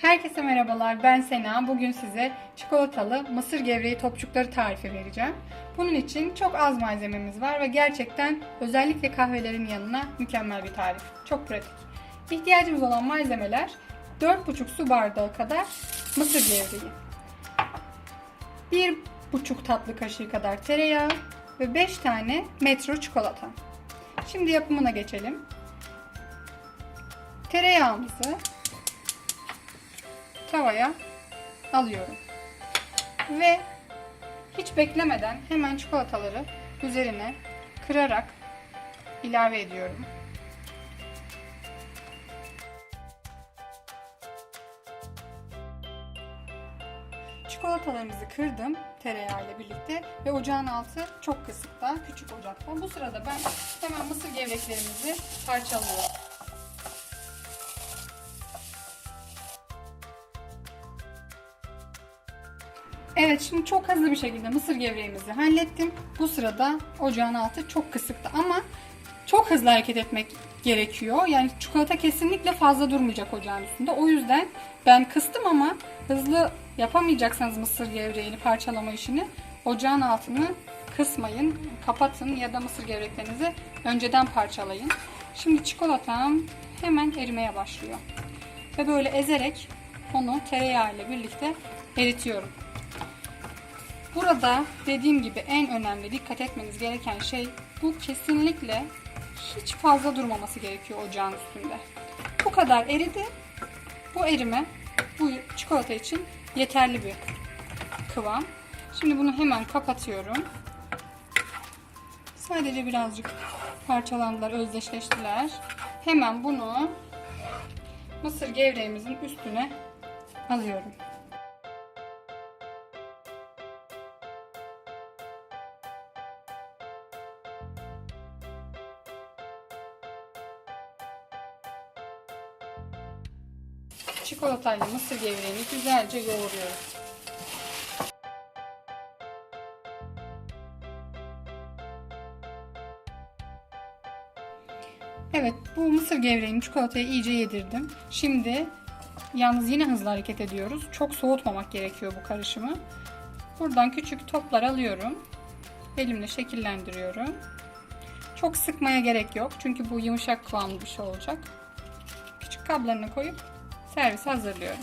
Herkese merhabalar, ben Sena. Bugün size çikolatalı mısır gevreği topçukları tarifi vereceğim. Bunun için çok az malzememiz var ve gerçekten özellikle kahvelerin yanına mükemmel bir tarif. Çok pratik. İhtiyacımız olan malzemeler 4,5 su bardağı kadar mısır gevreği, 1,5 tatlı kaşığı kadar tereyağı ve 5 tane metro çikolata. Şimdi yapımına geçelim. Tereyağımızı tavaya alıyorum. Ve hiç beklemeden hemen çikolataları üzerine kırarak ilave ediyorum. Çikolatalarımızı kırdım tereyağı ile birlikte ve ocağın altı çok kısıkta, küçük ocakta. Bu sırada ben hemen mısır gevreklerimizi parçalıyorum. Evet şimdi çok hızlı bir şekilde mısır gevreğimizi hallettim. Bu sırada ocağın altı çok kısıktı ama çok hızlı hareket etmek gerekiyor. Yani çikolata kesinlikle fazla durmayacak ocağın üstünde. O yüzden ben kıstım ama hızlı yapamayacaksanız mısır gevreğini parçalama işini ocağın altını kısmayın, kapatın ya da mısır gevreklerinizi önceden parçalayın. Şimdi çikolatam hemen erimeye başlıyor. Ve böyle ezerek onu tereyağı ile birlikte eritiyorum. Burada dediğim gibi en önemli dikkat etmeniz gereken şey bu kesinlikle hiç fazla durmaması gerekiyor ocağın üstünde. Bu kadar eridi. Bu erime bu çikolata için yeterli bir kıvam. Şimdi bunu hemen kapatıyorum. Sadece birazcık parçalandılar, özdeşleştiler. Hemen bunu mısır gevreğimizin üstüne alıyorum. Çikolatayla mısır gevreğini güzelce yoğuruyoruz. Evet bu mısır gevreğini çikolataya iyice yedirdim. Şimdi yalnız yine hızlı hareket ediyoruz. Çok soğutmamak gerekiyor bu karışımı. Buradan küçük toplar alıyorum. Elimle şekillendiriyorum. Çok sıkmaya gerek yok. Çünkü bu yumuşak kıvamlı bir şey olacak. Küçük kablarına koyup servis hazırlıyorum.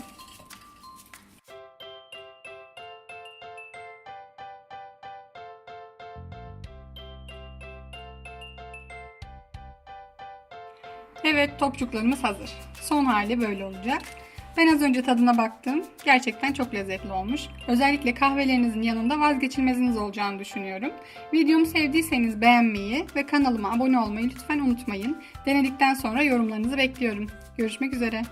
Evet topçuklarımız hazır. Son hali böyle olacak. Ben az önce tadına baktım. Gerçekten çok lezzetli olmuş. Özellikle kahvelerinizin yanında vazgeçilmeziniz olacağını düşünüyorum. Videomu sevdiyseniz beğenmeyi ve kanalıma abone olmayı lütfen unutmayın. Denedikten sonra yorumlarınızı bekliyorum. Görüşmek üzere.